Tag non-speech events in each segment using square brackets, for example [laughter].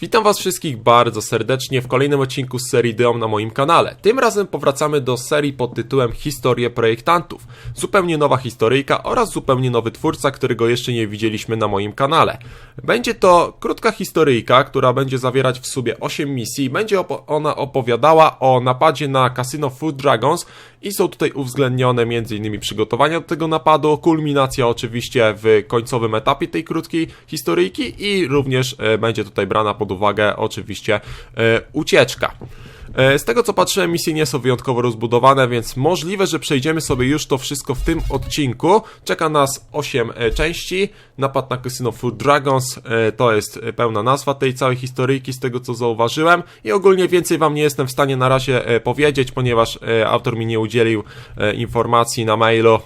Witam Was wszystkich bardzo serdecznie w kolejnym odcinku z serii Dom na moim kanale. Tym razem powracamy do serii pod tytułem Historie projektantów. Zupełnie nowa historyjka oraz zupełnie nowy twórca, którego jeszcze nie widzieliśmy na moim kanale. Będzie to krótka historyjka, która będzie zawierać w sobie 8 misji. Będzie ona opowiadała o napadzie na kasyno Food Dragons i są tutaj uwzględnione m.in. przygotowania do tego napadu, kulminacja oczywiście w końcowym etapie tej krótkiej historyjki i również e, będzie tutaj brana pod uwagę oczywiście e, ucieczka. E, Z tego co patrzyłem, misje nie są wyjątkowo rozbudowane, więc możliwe, że przejdziemy sobie już to wszystko w tym odcinku. Czeka nas 8 e, części. Napad na Casino Food Dragons e, to jest pełna nazwa tej całej historyjki, z tego co zauważyłem. I ogólnie więcej Wam nie jestem w stanie na razie powiedzieć, ponieważ autor mi nie udzielił informacji na mailu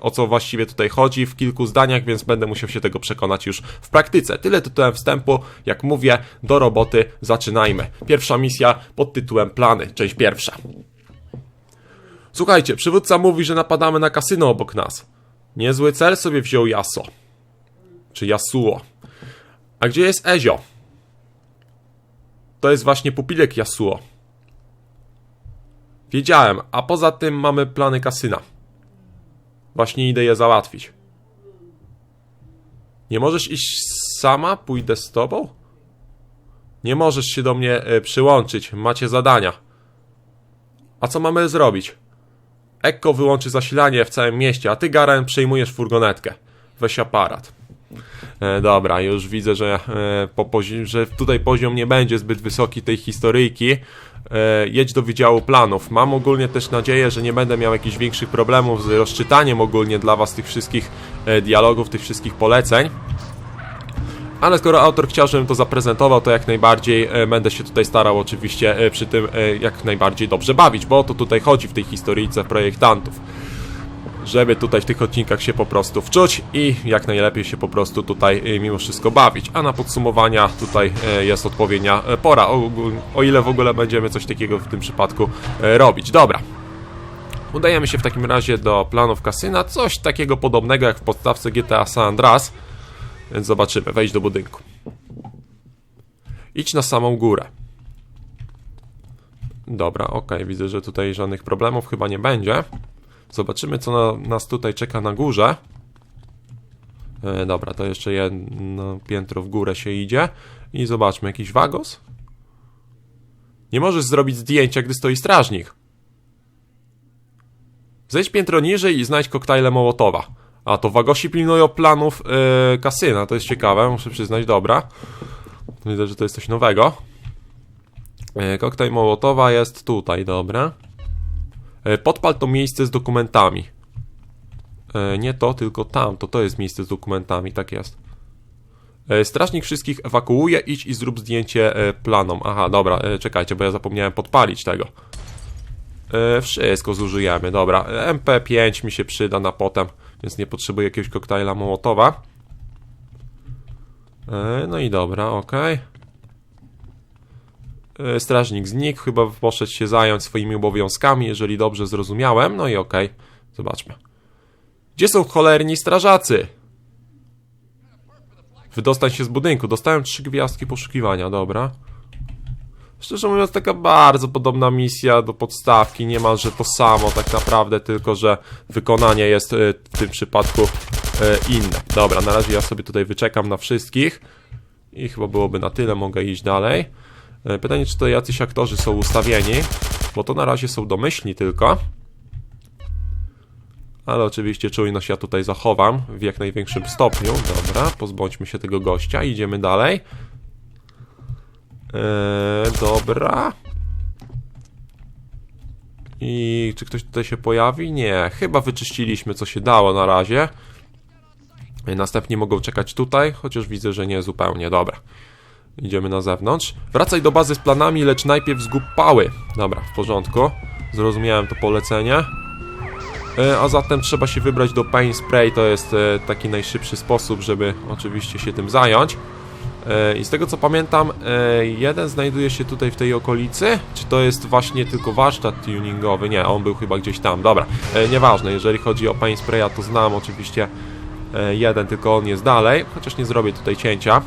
o co właściwie tutaj chodzi w kilku zdaniach, więc będę musiał się tego przekonać już w praktyce. Tyle tytułem wstępu, jak mówię, do roboty zaczynajmy. Pierwsza misja pod tytułem Plany, część pierwsza. Słuchajcie, przywódca mówi, że napadamy na kasyno obok nas. Niezły cel sobie wziął Jaso. Czy Yasuo. A gdzie jest Ezio? To jest właśnie pupilek Yasuo. Wiedziałem, a poza tym mamy plany kasyna. Właśnie idę je załatwić. Nie możesz iść sama? Pójdę z tobą? Nie możesz się do mnie e, przyłączyć. Macie zadania. A co mamy zrobić? Ekko wyłączy zasilanie w całym mieście, a ty, Garen, przejmujesz furgonetkę. Weź aparat. E, dobra, już widzę, że, e, po że tutaj poziom nie będzie zbyt wysoki tej historyjki. E, jedź do Wydziału Planów. Mam ogólnie też nadzieję, że nie będę miał jakichś większych problemów z rozczytaniem ogólnie dla Was tych wszystkich e, dialogów, tych wszystkich poleceń. Ale skoro autor chciał, żebym to zaprezentował, to jak najbardziej e, będę się tutaj starał oczywiście przy tym jak najbardziej dobrze bawić, bo o to tutaj chodzi w tej historyjce projektantów. Żeby tutaj w tych odcinkach się po prostu wczuć i jak najlepiej się po prostu tutaj e, mimo wszystko bawić. A na podsumowania tutaj e, jest odpowiednia e, pora, o, o ile w ogóle będziemy coś takiego w tym przypadku robić. Dobra. Udajemy się w takim razie do planów kasyna, coś takiego podobnego jak w podstawce GTA San Andreas. Więc zobaczymy, wejdź do budynku. Idź na samą górę. Dobra, okej, widzę, że tutaj żadnych problemów chyba nie będzie. Zobaczymy, co na, nas tutaj czeka na górze. E, dobra, to jeszcze jedno piętro w górę się idzie. I zobaczmy, jakiś wagos? Nie możesz zrobić zdjęcia, gdy stoi strażnik. Zejdź piętro niżej i znajdź koktajle Mołotowa. A to Wagosi pilnują planów yy, kasyna, to jest ciekawe, muszę przyznać, dobra. Widzę, że to jest coś nowego. Yy, koktajl Mołotowa jest tutaj, dobra. Yy, podpal to miejsce z dokumentami. Yy, nie to, tylko tam, to to jest miejsce z dokumentami, tak jest. Yy, strażnik wszystkich ewakuuje, idź i zrób zdjęcie planom. Aha, dobra, czekajcie, bo ja zapomniałem podpalić tego. E, wszystko zużyjemy, dobra. MP5 mi się przyda na potem, więc nie potrzebuję jakiegoś koktajla Mołotowa. E, no i dobra, ok. Strażnik znikł, chyba poszedł się zająć swoimi obowiązkami, jeżeli dobrze zrozumiałem. No i ok, zobaczmy. Gdzie są cholerni strażacy? Wydostań się z budynku. Dostałem trzy gwiazdki poszukiwania, dobra. Szczerze mówiąc, taka bardzo podobna misja do podstawki, niemalże to samo tak naprawdę, tylko że wykonanie jest e, w tym przypadku e, inne. Dobra, na razie ja sobie tutaj wyczekam na wszystkich i chyba byłoby na tyle, mogę iść dalej. E, Pytanie, czy to jacyś aktorzy są ustawieni, bo to na razie są domyślni tylko. Ale oczywiście czujność ja tutaj zachowam w jak największym stopniu. Dobra, pozbądźmy się tego gościa, idziemy dalej. Eee, dobra. I czy ktoś tutaj się pojawi? Nie, chyba wyczyściliśmy co się dało na razie. E, Następnie mogą czekać tutaj, chociaż widzę, że nie zupełnie. Dobra. Idziemy na zewnątrz. Wracaj do bazy z planami, lecz najpierw zgub pały. Dobra, w porządku. Zrozumiałem to polecenie. E, A zatem trzeba się wybrać do Pain Spray, to jest e, taki najszybszy sposób, żeby oczywiście się tym zająć. E, I z tego co pamiętam, jeden znajduje się tutaj w tej okolicy. Czy to jest właśnie tylko warsztat tuningowy? Nie, on był chyba gdzieś tam. Dobra, nieważne. Jeżeli chodzi o Paint Spraya, to znam oczywiście jeden, tylko on jest dalej. Chociaż nie zrobię tutaj cięcia.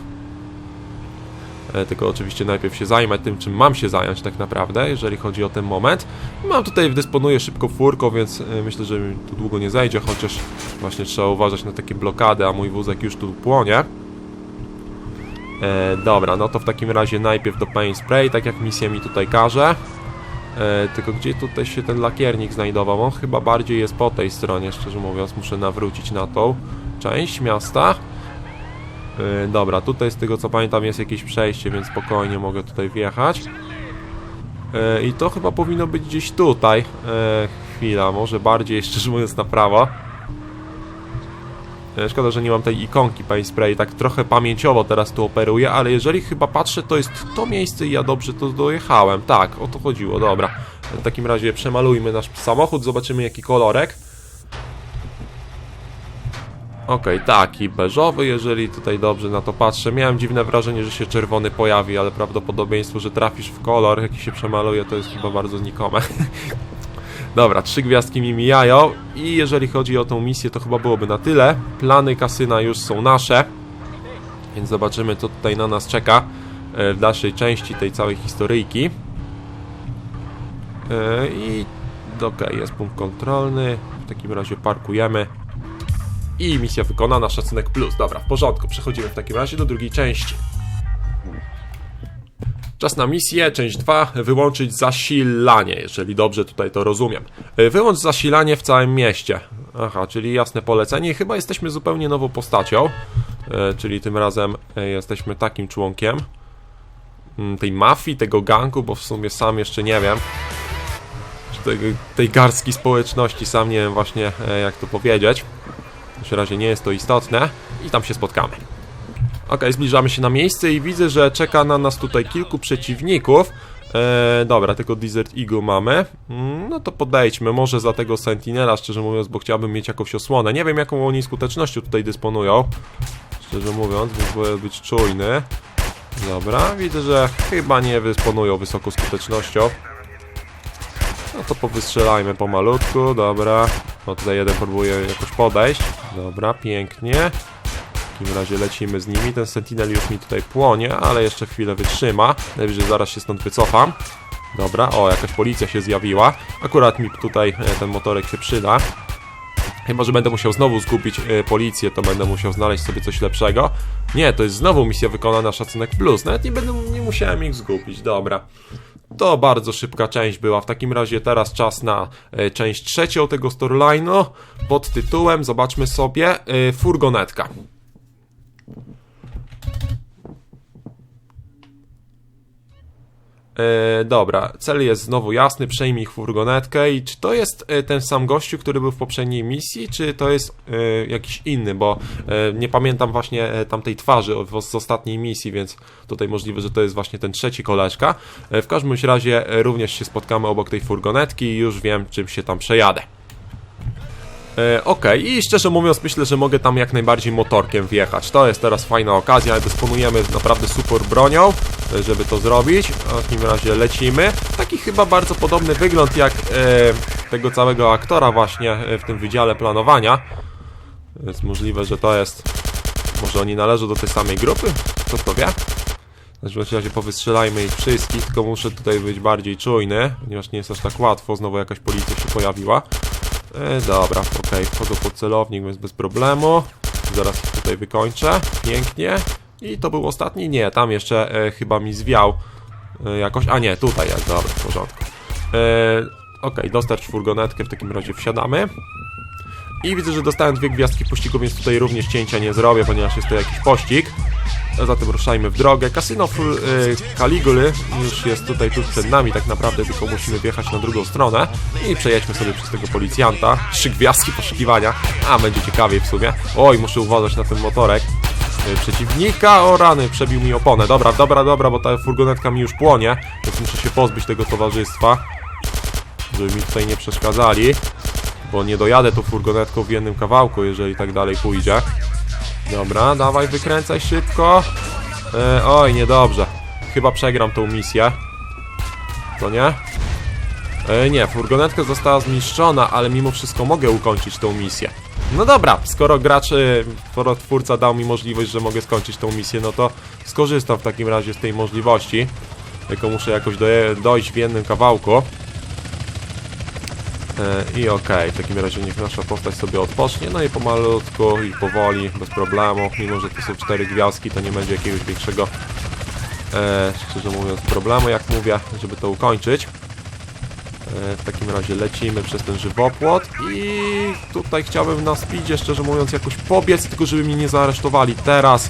E, Tylko oczywiście najpierw się zajmę tym, czym mam się zająć tak naprawdę, jeżeli chodzi o ten moment. Mam tutaj, dysponuję szybko furką, więc e, myślę, że mi tu długo nie zajdzie, chociaż właśnie trzeba uważać na takie blokady, a mój wózek już tu płonie. E, dobra, no to w takim razie najpierw do paint spray, tak jak misja mi tutaj każe. E, tylko gdzie tutaj się ten lakiernik znajdował? On chyba bardziej jest po tej stronie, szczerze mówiąc, muszę nawrócić na tą część miasta. E, dobra, tutaj z tego co pamiętam jest jakieś przejście, więc spokojnie mogę tutaj wjechać. E, I to chyba powinno być gdzieś tutaj. E, chwila, może bardziej, szczerze mówiąc, na prawo. Szkoda, że nie mam tej ikonki Paint Spray, tak trochę pamięciowo teraz tu operuję, ale jeżeli chyba patrzę, to jest to miejsce i ja dobrze to dojechałem. Tak, o to chodziło, dobra. W takim razie przemalujmy nasz samochód, zobaczymy jaki kolorek. Okej, taki beżowy, jeżeli tutaj dobrze na to patrzę. Miałem dziwne wrażenie, że się czerwony pojawi, ale prawdopodobieństwo, że trafisz w kolor, jaki się przemaluje, to jest chyba bardzo znikome. [laughs] Dobra, trzy gwiazdki mi mijają i jeżeli chodzi o tą misję, to chyba byłoby na tyle. Plany kasyna już są nasze, więc zobaczymy, co tutaj na nas czeka e, w dalszej części tej całej historyjki. E, I okej, jest punkt kontrolny. W takim razie parkujemy. I misja wykonana, szacunek plus. Dobra, w porządku. Przechodzimy w takim razie do drugiej części. Czas na misję, część 2, wyłączyć zasilanie, jeżeli dobrze tutaj to rozumiem. Wyłącz zasilanie w całym mieście. Aha, czyli jasne polecenie. Chyba jesteśmy zupełnie nową postacią, y, czyli tym razem y, jesteśmy takim członkiem mm, tej mafii, tego gangu, bo w sumie sam jeszcze nie wiem, czy tej, tej garstki społeczności, sam nie wiem właśnie e, jak to powiedzieć. Każdym razie nie jest to istotne i tam się spotkamy. Ok, zbliżamy się na miejsce i widzę, że czeka na nas tutaj kilku przeciwników. E, dobra, tylko Desert Eagle mamy. Mm, no to podejdźmy, może za tego Sentinela, szczerze mówiąc, bo chciałbym mieć jakąś osłonę. Nie wiem, jaką oni skutecznością tutaj dysponują. Szczerze mówiąc, więc wolę być czujny. Dobra, widzę, że chyba nie dysponują wysoką skutecznością. No to powystrzelajmy pomalutku, dobra. No tutaj jeden próbuje jakoś podejść. Dobra, pięknie. W takim razie lecimy z nimi. Ten Sentinel już mi tutaj płonie, ale jeszcze chwilę wytrzyma. Najwyżej zaraz się stąd wycofam. Dobra, o, jakaś policja się zjawiła. Akurat mi tutaj e, ten motorek się przyda. Chyba, że będę musiał znowu zgubić e, policję, to będę musiał znaleźć sobie coś lepszego. Nie, to jest znowu misja wykonana szacunek plus. Nawet nie będę, nie musiałem ich zgubić, dobra. To bardzo szybka część była. W takim razie teraz czas na e, część trzecią tego storyline'u pod tytułem, zobaczmy sobie, e, furgonetka. Dobra, cel jest znowu jasny, przejmij furgonetkę i czy to jest e, ten sam gościu, który był w poprzedniej misji, czy to jest e, jakiś inny, bo e, nie pamiętam właśnie e, tamtej twarzy z ostatniej misji, więc tutaj możliwe, że to jest właśnie ten trzeci koleżka. E, w każdym razie e, również się spotkamy obok tej furgonetki i już wiem, czym się tam przejadę. E, Okej, i szczerze mówiąc, myślę, że mogę tam jak najbardziej motorkiem wjechać. To jest teraz fajna okazja, dysponujemy naprawdę super bronią, e, żeby to zrobić. W takim razie lecimy. Taki chyba bardzo podobny wygląd jak e, tego całego aktora właśnie w tym wydziale planowania. Więc możliwe, że to jest... Może oni należą do tej samej grupy? Kto to wie? W każdym razie powystrzelajmy ich wszystkich, tylko muszę tutaj być bardziej czujny, ponieważ nie jest aż tak łatwo, znowu jakaś policja się pojawiła. E, dobra, okej, wchodzę pod celownik, więc bez problemu. Zaraz tutaj wykończę. Pięknie. I to był ostatni? Nie, tam jeszcze e, chyba mi zwiał e, jakoś. A nie, tutaj jest, dobra, w porządku. E, okej, dostarcz furgonetkę, w takim razie wsiadamy. I widzę, że dostałem dwie gwiazdki pościgu, więc tutaj również cięcia nie zrobię, ponieważ jest to jakiś pościg. Zatem ruszajmy w drogę. Full, y, Caliguli już jest tutaj tuż przed nami, tak naprawdę tylko musimy wjechać na drugą stronę i przejedźmy sobie przez tego policjanta. Trzy gwiazdki poszukiwania, a będzie ciekawiej w sumie. Oj, muszę uważać na ten motorek. Y, przeciwnika, o rany, przebił mi oponę. Dobra, dobra, dobra, bo ta furgonetka mi już płonie, więc muszę się pozbyć tego towarzystwa, żeby mi tutaj nie przeszkadzali, bo nie dojadę tą furgonetką w jednym kawałku, jeżeli tak dalej pójdzie. Dobra, dawaj, wykręcaj szybko. E, oj, niedobrze. Chyba przegram tą misję. To nie? E, nie, furgonetka została zniszczona, ale mimo wszystko mogę ukończyć tą misję. No dobra, skoro gracz, y, skoro twórca dał mi możliwość, że mogę skończyć tą misję, no to skorzystam w takim razie z tej możliwości. Tylko muszę jakoś doje, dojść w jednym kawałku. E, I okej, w takim razie niech nasza postać sobie odpocznie, no i pomalutku i powoli, bez problemu, mimo że to są cztery gwiazdki, to nie będzie jakiegoś większego, e, szczerze mówiąc, problemu, jak mówię, żeby to ukończyć. E, W takim razie lecimy przez ten żywopłot i tutaj chciałbym na speedzie, szczerze mówiąc, jakoś pobiec, tylko żeby mnie nie zaaresztowali teraz.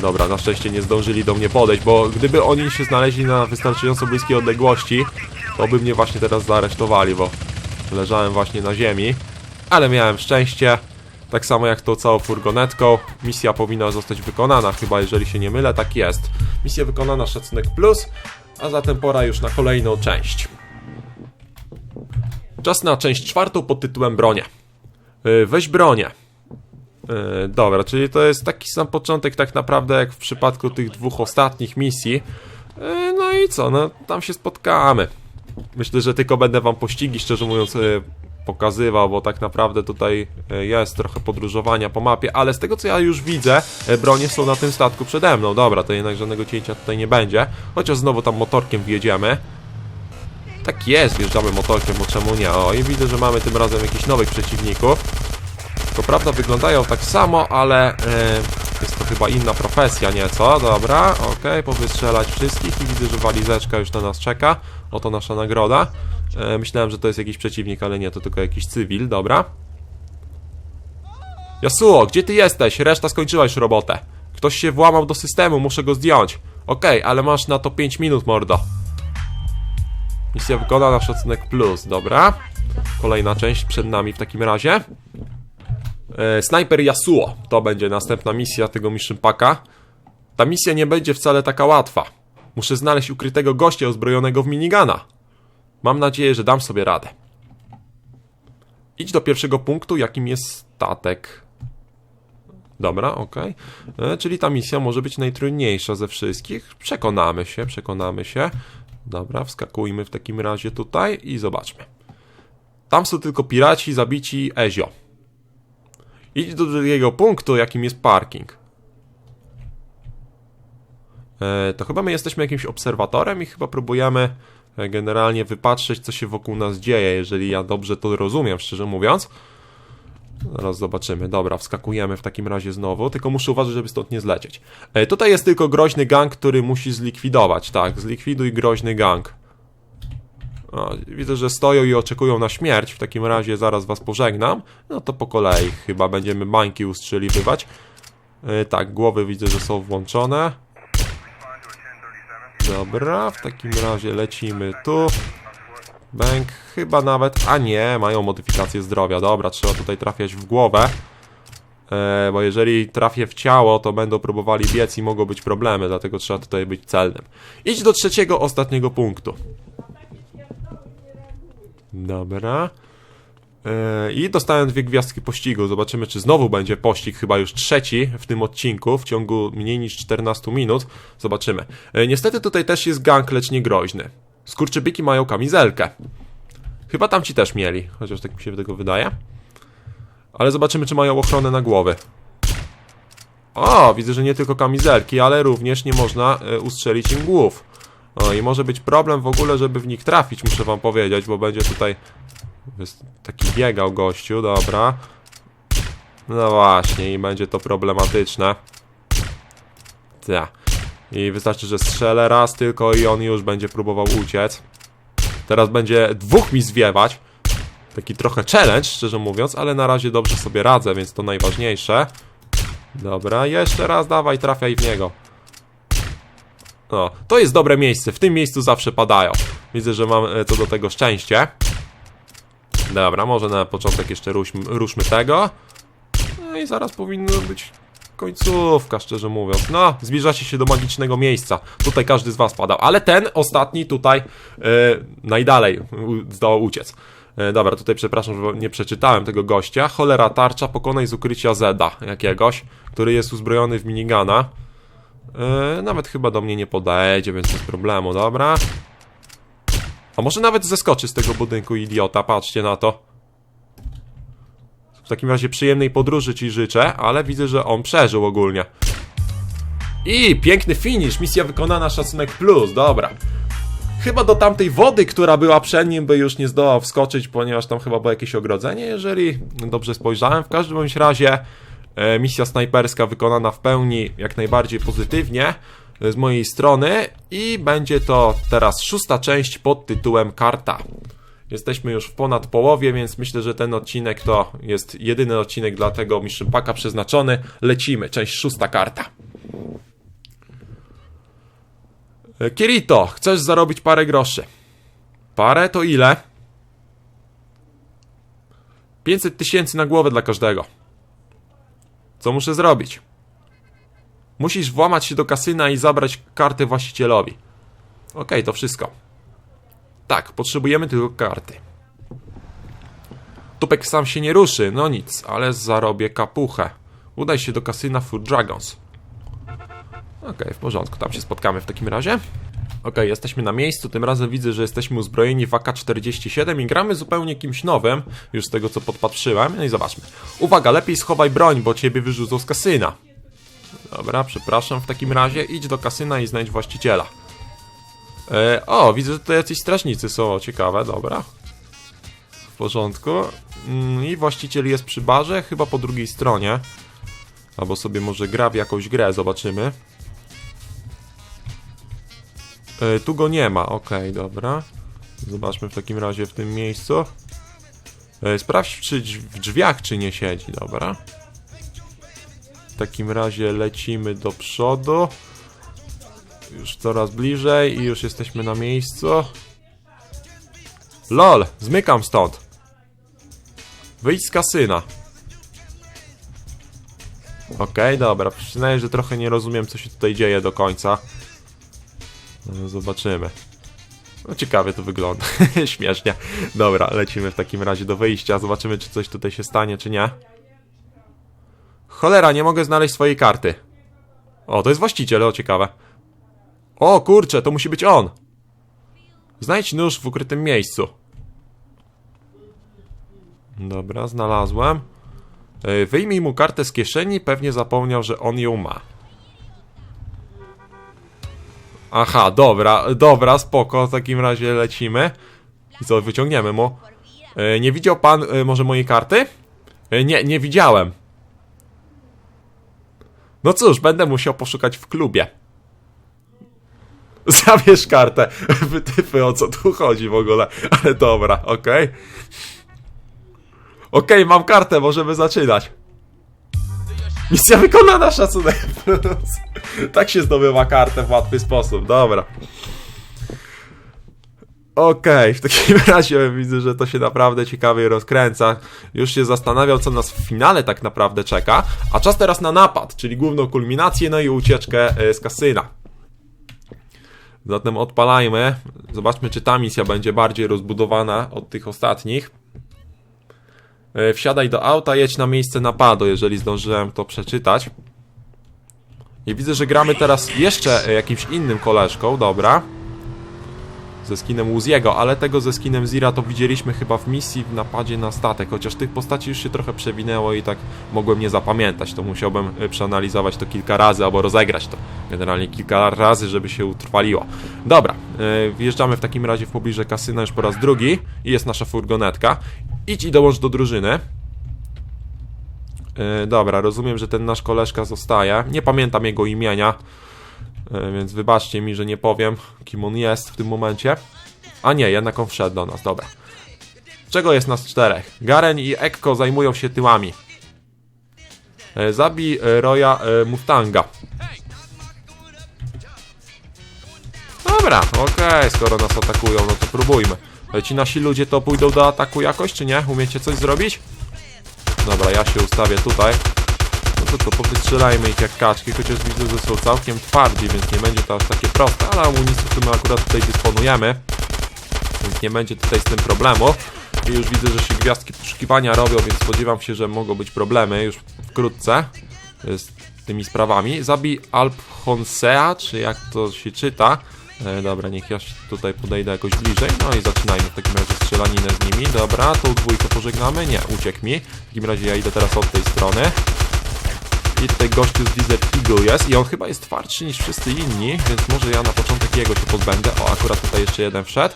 Dobra, na szczęście nie zdążyli do mnie podejść, bo gdyby oni się znaleźli na wystarczająco bliskiej odległości, to by mnie właśnie teraz zaaresztowali, bo leżałem właśnie na ziemi. Ale miałem szczęście, tak samo jak tą całą furgonetką. Misja powinna zostać wykonana, chyba jeżeli się nie mylę, tak jest. Misja wykonana, szacunek plus, a zatem pora już na kolejną część. Czas na część czwartą pod tytułem Bronie. Yy, Weź bronię. Yy, dobra, czyli to jest taki sam początek tak naprawdę jak w przypadku tych dwóch ostatnich misji. Yy, no i co, no tam się spotkamy. Myślę, że tylko będę wam pościgi, szczerze mówiąc, yy, pokazywał, bo tak naprawdę tutaj yy, jest trochę podróżowania po mapie, ale z tego co ja już widzę, yy, bronie są na tym statku przede mną. Dobra, to jednak żadnego cięcia tutaj nie będzie. Chociaż znowu tam motorkiem wjedziemy. Tak jest, wjeżdżamy motorkiem, bo czemu nie? O, i widzę, że mamy tym razem jakichś nowych przeciwników. Co prawda wyglądają tak samo, ale e, jest to chyba inna profesja nieco. Dobra, okej, powystrzelać wszystkich i widzę, że walizeczka już na nas czeka. Oto nasza nagroda. E, myślałem, że to jest jakiś przeciwnik, ale nie, to tylko jakiś cywil, dobra. Yasuo, gdzie ty jesteś? Reszta skończyła już robotę. Ktoś się włamał do systemu, muszę go zdjąć. Okej, ale masz na to 5 minut, mordo. Misja wykonana, szacunek plus, dobra. Kolejna część przed nami w takim razie. E, Sniper Yasuo to będzie następna misja tego Mission Packa. Ta misja nie będzie wcale taka łatwa. Muszę znaleźć ukrytego gościa uzbrojonego w minigana. Mam nadzieję, że dam sobie radę. Idź do pierwszego punktu, jakim jest statek. Dobra, okej. E, Czyli ta misja może być najtrudniejsza ze wszystkich. Przekonamy się, przekonamy się. Dobra, wskakujmy w takim razie tutaj i zobaczmy. Tam są tylko piraci zabici Ezio. Idź do drugiego punktu, jakim jest parking. E, to chyba my jesteśmy jakimś obserwatorem i chyba próbujemy e, generalnie wypatrzeć, co się wokół nas dzieje, jeżeli ja dobrze to rozumiem, szczerze mówiąc. Zaraz zobaczymy. Dobra, wskakujemy w takim razie znowu, tylko muszę uważać, żeby stąd nie zlecieć. E, tutaj jest tylko groźny gang, który musi zlikwidować. Tak, zlikwiduj groźny gang. O, widzę, że stoją i oczekują na śmierć. W takim razie zaraz was pożegnam. No to po kolei chyba będziemy bańki ustrzeliwywać. E, tak, głowy widzę, że są włączone. Dobra, w takim razie lecimy tu. Bęk chyba nawet... A nie, mają modyfikację zdrowia. Dobra, trzeba tutaj trafiać w głowę. E, bo jeżeli trafię w ciało, to będą próbowali biec i mogą być problemy, dlatego trzeba tutaj być celnym. Idź do trzeciego, ostatniego punktu. Dobra. E, I dostałem dwie gwiazdki pościgu. Zobaczymy, czy znowu będzie pościg, chyba już trzeci w tym odcinku, w ciągu mniej niż 14 minut. Zobaczymy. E, Niestety tutaj też jest gang, lecz nie groźny. Skurczybyki mają kamizelkę. Chyba tam ci też mieli, chociaż tak mi się tego wydaje. Ale zobaczymy, czy mają ochronę na głowy. O, widzę, że nie tylko kamizelki, ale również nie można e, ustrzelić im głów. O, i może być problem w ogóle, żeby w nich trafić, muszę wam powiedzieć, bo będzie tutaj taki biegał gościu, dobra. No właśnie, i będzie to problematyczne. Ta. I wystarczy, że strzelę raz tylko i on już będzie próbował uciec. Teraz będzie dwóch mi zwiewać. Taki trochę challenge, szczerze mówiąc, ale na razie dobrze sobie radzę, więc to najważniejsze. Dobra, jeszcze raz dawaj, trafiaj w niego. No, to jest dobre miejsce, w tym miejscu zawsze padają. Widzę, że mam e, co do tego szczęście. Dobra, może na początek jeszcze ruszmy, tego. No i zaraz powinno być końcówka, szczerze mówiąc. No, zbliżacie się do magicznego miejsca. Tutaj każdy z was padał, ale ten ostatni tutaj e, najdalej zdołał uciec. E, dobra, tutaj przepraszam, że nie przeczytałem tego gościa. Cholera tarcza, pokonaj z ukrycia Zeda jakiegoś, który jest uzbrojony w minigana. E, nawet chyba do mnie nie podejdzie, więc bez problemu, dobra. A może nawet zeskoczy z tego budynku, idiota, patrzcie na to. W takim razie przyjemnej podróży ci życzę, ale widzę, że on przeżył ogólnie. I piękny finish, misja wykonana, szacunek plus, dobra. Chyba do tamtej wody, która była przed nim, by już nie zdołał wskoczyć, ponieważ tam chyba było jakieś ogrodzenie, jeżeli dobrze spojrzałem. W każdym razie misja snajperska wykonana w pełni, jak najbardziej pozytywnie e, z mojej strony i będzie to teraz szósta część pod tytułem Karta. Jesteśmy już w ponad połowie, więc myślę, że ten odcinek to jest jedyny odcinek dla tego Mission Packa przeznaczony. Lecimy, część szósta karta. E, Kirito, chcesz zarobić parę groszy. Parę to ile? 500 tysięcy na głowę dla każdego. Co muszę zrobić? Musisz włamać się do kasyna i zabrać kartę właścicielowi. Okej, to wszystko. Tak, potrzebujemy tylko karty. Tupek sam się nie ruszy, no nic, ale zarobię kapuchę. Udaj się do kasyna Food Dragons. Okej, w porządku, tam się spotkamy w takim razie. Okej, jesteśmy na miejscu, tym razem widzę, że jesteśmy uzbrojeni w AK-47 i gramy zupełnie kimś nowym, już z tego co podpatrzyłem. No i zobaczmy. Uwaga, lepiej schowaj broń, bo ciebie wyrzucą z kasyna. Dobra, przepraszam, w takim razie idź do kasyna i znajdź właściciela. E, o, widzę, że tutaj jacyś strażnicy są, ciekawe, dobra. W porządku. Mm, I właściciel jest przy barze, chyba po drugiej stronie. Albo sobie może gra w jakąś grę, zobaczymy. E, tu go nie ma, okej, dobra. Zobaczmy w takim razie w tym miejscu. E, sprawdź czy w drzwiach czy nie siedzi, dobra. W takim razie lecimy do przodu. Już coraz bliżej i już jesteśmy na miejscu. LOL, zmykam stąd. Wyjdź z kasyna. Okej, dobra, przyznaję, że trochę nie rozumiem co się tutaj dzieje do końca. Zobaczymy. No ciekawie to wygląda. [laughs] Śmiesznie. Dobra, lecimy w takim razie do wyjścia. Zobaczymy, czy coś tutaj się stanie, czy nie. Cholera, nie mogę znaleźć swojej karty. O, to jest właściciel, o ciekawe. O kurczę, to musi być on. Znajdź nóż w ukrytym miejscu. Dobra, znalazłem. Wyjmij mu kartę z kieszeni, pewnie zapomniał, że on ją ma. Aha, dobra, dobra, spoko, w takim razie lecimy. I co, wyciągniemy mu. E, Nie widział pan e, może mojej karty? E, Nie, nie widziałem. No cóż, będę musiał poszukać w klubie. [laughs] Zabierz kartę. [laughs] Wytypy, o co tu chodzi w ogóle. Ale dobra, okej. Okej, mam kartę, możemy zaczynać. Misja wykonana, szacunek. [laughs] Tak się zdobywa kartę w łatwy sposób, dobra. Okej, w takim [laughs] razie widzę, że to się naprawdę ciekawie rozkręca. Już się zastanawiał, co nas w finale tak naprawdę czeka. A czas teraz na napad, czyli główną kulminację, no i ucieczkę e, z kasyna. Zatem odpalajmy. Zobaczmy, czy ta misja będzie bardziej rozbudowana od tych ostatnich. E, Wsiadaj do auta, jedź na miejsce napadu, jeżeli zdążyłem to przeczytać. I widzę, że gramy teraz jeszcze jakimś innym koleżką, dobra. Ze skinem Uziego, ale tego ze skinem Zira to widzieliśmy chyba w misji w napadzie na statek, chociaż tych postaci już się trochę przewinęło i tak mogłem nie zapamiętać, to musiałbym e, przeanalizować to kilka razy albo rozegrać to generalnie kilka razy, żeby się utrwaliło. Dobra, e, wjeżdżamy w takim razie w pobliże kasyna już po raz drugi i jest nasza furgonetka. Idź i dołącz do drużyny. E, dobra, rozumiem, że ten nasz koleżka zostaje. Nie pamiętam jego imienia, więc wybaczcie mi, że nie powiem, kim on jest w tym momencie. A nie, jednak on wszedł do nas, dobra. Czego jest nas czterech? Garen i Ekko zajmują się tyłami. E, Zabij e, Roya e, Mustanga. Dobra, okej, skoro nas atakują, no to próbujmy. E, Ci nasi ludzie to pójdą do ataku jakoś, czy nie? Umiecie coś zrobić? Dobra, ja się ustawię tutaj. To powystrzelajmy ich jak kaczki, chociaż widzę, że są całkiem twardzi, więc nie będzie to aż takie proste, ale amunicji, którą akurat tutaj dysponujemy, więc nie będzie tutaj z tym problemu. I już widzę, że się gwiazdki poszukiwania robią, więc spodziewam się, że mogą być problemy już wkrótce e, z tymi sprawami. Zabij Alp Honsea, czy jak to się czyta. E, dobra, niech ja się tutaj podejdę jakoś bliżej. No i zaczynajmy w takim razie strzelaninę z nimi. Dobra, tą dwójkę pożegnamy. Nie, uciekł mi. W takim razie ja idę teraz od tej strony. I tutaj gościu z Desert Eagle jest i on chyba jest twardszy niż wszyscy inni, więc może ja na początek jego się pozbędę. O, akurat tutaj jeszcze jeden wszedł.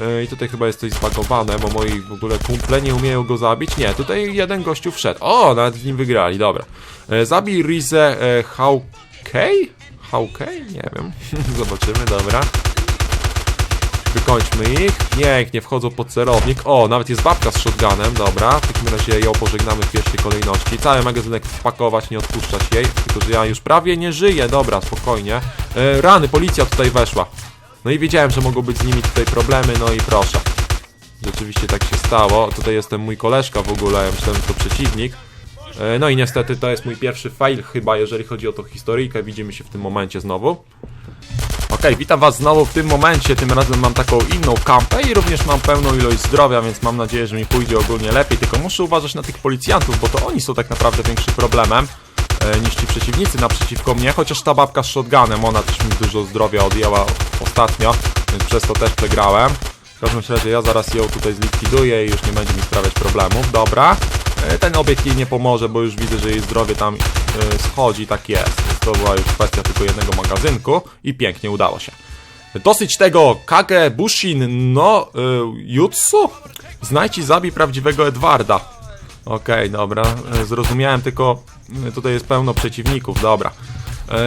Yy, I tutaj chyba jest coś zbagowane, bo moi w ogóle kumple nie umieją go zabić. Nie, tutaj jeden gościu wszedł. O, nawet w nim wygrali, dobra. Yy, Zabij Rizę e? Hawkey? Nie wiem. [laughs] Zobaczymy, dobra. Wykończmy ich. Pięknie, wchodzą pod celownik. O, nawet jest babka z shotgunem, dobra. W takim razie ją pożegnamy w pierwszej kolejności. Cały magazynek wpakować, nie odpuszczać jej. Tylko, że ja już prawie nie żyję. Dobra, spokojnie. E, rany, policja tutaj weszła. No i wiedziałem, że mogą być z nimi tutaj problemy, no i proszę. Rzeczywiście tak się stało. Tutaj jestem mój koleżka w ogóle, ja myślałem, że to przeciwnik. E, No i niestety to jest mój pierwszy fail chyba, jeżeli chodzi o tą historyjkę. Widzimy się w tym momencie znowu. Okej, witam was znowu w tym momencie, tym razem mam taką inną kampę i również mam pełną ilość zdrowia, więc mam nadzieję, że mi pójdzie ogólnie lepiej, tylko muszę uważać na tych policjantów, bo to oni są tak naprawdę większym problemem e, niż ci przeciwnicy naprzeciwko mnie, chociaż ta babka z shotgunem, ona też mi dużo zdrowia odjęła ostatnio, więc przez to też przegrałem. W każdym razie ja zaraz ją tutaj zlikwiduję i już nie będzie mi sprawiać problemów, dobra. E, Ten obiekt jej nie pomoże, bo już widzę, że jej zdrowie tam schodzi, tak jest. To była już kwestia tylko jednego magazynku i pięknie udało się. Dosyć tego Kage Bushin no y, Jutsu? Znajdź i zabij prawdziwego Edwarda. Okej, dobra, e, zrozumiałem, tylko y, tutaj jest pełno przeciwników, dobra.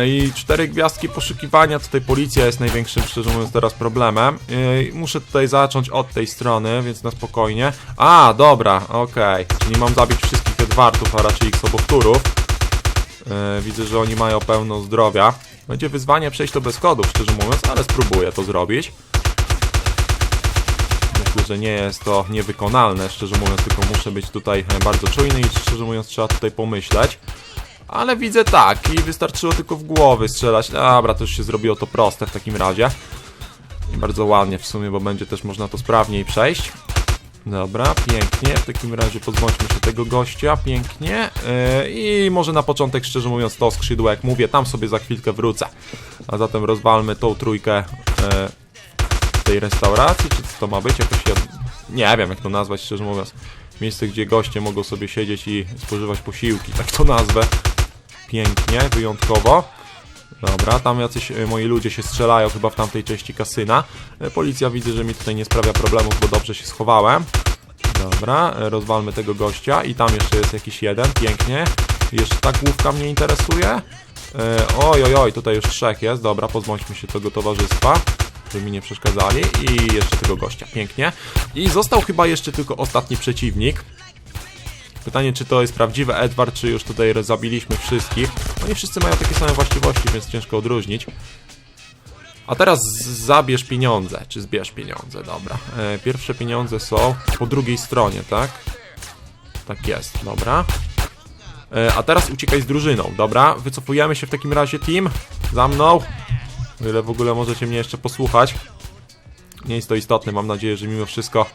I cztery gwiazdki poszukiwania, tutaj policja jest największym, szczerze mówiąc, teraz problemem. E, Muszę tutaj zacząć od tej strony, więc na spokojnie. A, dobra, okej, czyli mam zabić wszystkich Edwardów, a raczej ich sobowtórów. E, Widzę, że oni mają pełno zdrowia. Będzie wyzwanie przejść to bez kodów, szczerze mówiąc, ale spróbuję to zrobić. Myślę, że nie jest to niewykonalne, szczerze mówiąc, tylko muszę być tutaj e, bardzo czujny i szczerze mówiąc trzeba tutaj pomyśleć. Ale widzę tak i wystarczyło tylko w głowy strzelać. Dobra, to już się zrobiło to proste w takim razie. I bardzo ładnie w sumie, bo będzie też można to sprawniej przejść. Dobra, pięknie. W takim razie pozbądźmy się tego gościa, pięknie. Yy, I może na początek, szczerze mówiąc, to skrzydło, jak mówię, tam sobie za chwilkę wrócę. A zatem rozwalmy tą trójkę yy, tej restauracji, czy to ma być? Jakoś jed... Nie wiem, jak to nazwać, szczerze mówiąc. Miejsce, gdzie goście mogą sobie siedzieć i spożywać posiłki, tak to nazwę. Pięknie, wyjątkowo. Dobra, tam jacyś e, moi ludzie się strzelają chyba w tamtej części kasyna. E, Policja widzę, że mi tutaj nie sprawia problemów, bo dobrze się schowałem. Dobra, e, rozwalmy tego gościa i tam jeszcze jest jakiś jeden, pięknie. Jeszcze ta główka mnie interesuje. Oj, oj, oj, tutaj już trzech jest, dobra, pozbądźmy się tego towarzystwa, żeby mi nie przeszkadzali i jeszcze tego gościa, pięknie. I został chyba jeszcze tylko ostatni przeciwnik. Pytanie, czy to jest prawdziwy Edward, czy już tutaj zabiliśmy wszystkich. Oni wszyscy mają takie same właściwości, więc ciężko odróżnić. A teraz zabierz pieniądze, czy zbierz pieniądze, dobra. E, pierwsze pieniądze są po drugiej stronie, tak? Tak jest, dobra. E, a teraz uciekaj z drużyną, dobra? Wycofujemy się w takim razie, team. Za mną. Ile w ogóle możecie mnie jeszcze posłuchać. Nie jest to istotne, mam nadzieję, że mimo wszystko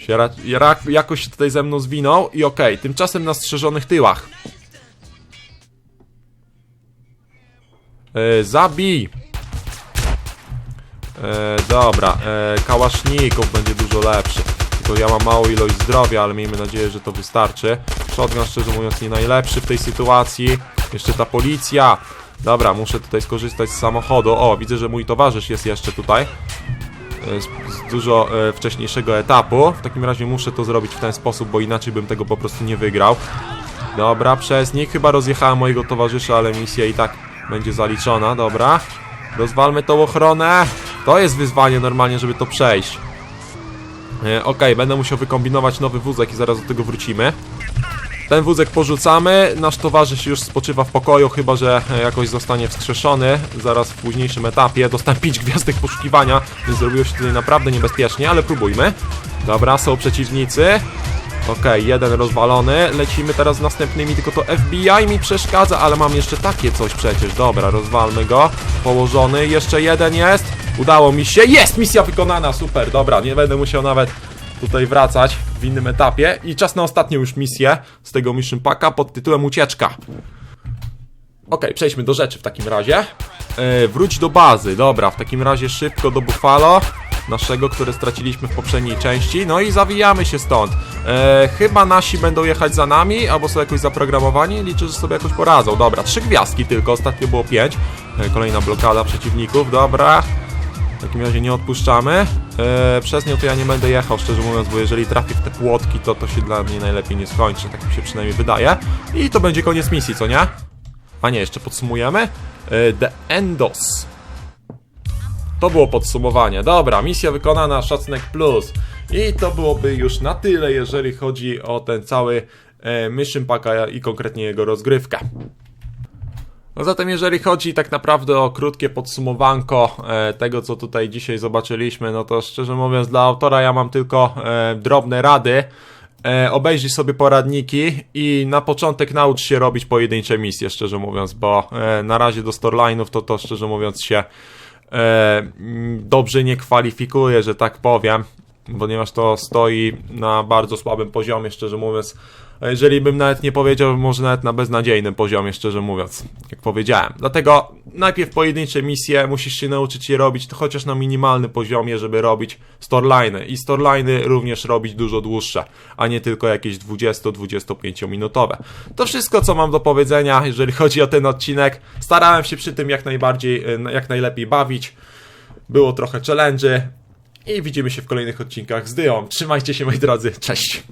się ra- jakoś się tutaj ze mną zwinął i okej, tymczasem na strzeżonych tyłach. E, zabij! E, dobra, e, kałasznikow będzie dużo lepszy. Tylko ja mam małą ilość zdrowia, ale miejmy nadzieję, że to wystarczy. Shotgun szczerze mówiąc nie najlepszy w tej sytuacji. Jeszcze ta policja. Dobra, muszę tutaj skorzystać z samochodu. O, widzę, że mój towarzysz jest jeszcze tutaj z, z dużo e, wcześniejszego etapu. W takim razie muszę to zrobić w ten sposób, bo inaczej bym tego po prostu nie wygrał. Dobra, przez nich chyba rozjechałem mojego towarzysza, ale misja i tak będzie zaliczona, dobra. Rozwalmy tą ochronę. To jest wyzwanie normalnie, żeby to przejść. E, Okej, będę musiał wykombinować nowy wózek i zaraz do tego wrócimy. Ten wózek porzucamy, nasz towarzysz już spoczywa w pokoju, chyba że jakoś zostanie wskrzeszony zaraz w późniejszym etapie. Dostałem 5 gwiazdek poszukiwania, więc zrobiło się tutaj naprawdę niebezpiecznie, ale próbujmy. Dobra, są przeciwnicy. Okej, jeden rozwalony. Lecimy teraz z następnymi, tylko to FBI mi przeszkadza, ale mam jeszcze takie coś przecież. Dobra, rozwalmy go. Położony, jeszcze jeden jest. Udało mi się. Jest! Misja wykonana, super, dobra, nie będę musiał nawet tutaj wracać w innym etapie. I czas na ostatnią już misję z tego Mission Packa pod tytułem Ucieczka. Okej, przejdźmy do rzeczy w takim razie. E, wróć do bazy, dobra, w takim razie szybko do Buffalo, naszego, które straciliśmy w poprzedniej części, no i zawijamy się stąd. E, chyba nasi będą jechać za nami, albo są jakoś zaprogramowani, liczę, że sobie jakoś poradzą. Dobra, trzy gwiazdki tylko, ostatnio było pięć. E, kolejna blokada przeciwników, dobra. W takim razie nie odpuszczamy. E, przez nią to ja nie będę jechał, szczerze mówiąc, bo jeżeli trafię w te płotki, to to się dla mnie najlepiej nie skończy, tak mi się przynajmniej wydaje. I to będzie koniec misji, co nie? A nie, jeszcze podsumujemy. E, The Endos. To było podsumowanie. Dobra, misja wykonana, szacunek plus. I to byłoby już na tyle, jeżeli chodzi o ten cały e, Mission Packa i konkretnie jego rozgrywkę. No zatem jeżeli chodzi tak naprawdę o krótkie podsumowanko e, tego, co tutaj dzisiaj zobaczyliśmy, no to szczerze mówiąc dla autora ja mam tylko e, drobne rady. E, obejrzyj sobie poradniki i na początek naucz się robić pojedyncze misje, szczerze mówiąc, bo na razie do storyline'ów to to szczerze mówiąc się dobrze nie kwalifikuje, że tak powiem, ponieważ to stoi na bardzo słabym poziomie, szczerze mówiąc. A jeżeli bym nawet nie powiedział, może nawet na beznadziejnym poziomie, szczerze mówiąc, jak powiedziałem. Dlatego najpierw pojedyncze misje musisz się nauczyć je robić, to chociaż na minimalnym poziomie, żeby robić storyline. I storyline również robić dużo dłuższe, a nie tylko jakieś 20-25 minutowe. To wszystko, co mam do powiedzenia, jeżeli chodzi o ten odcinek. Starałem się przy tym jak najbardziej, e, jak najlepiej bawić. Było trochę challenge i widzimy się w kolejnych odcinkach z Dyą. Trzymajcie się moi drodzy, cześć!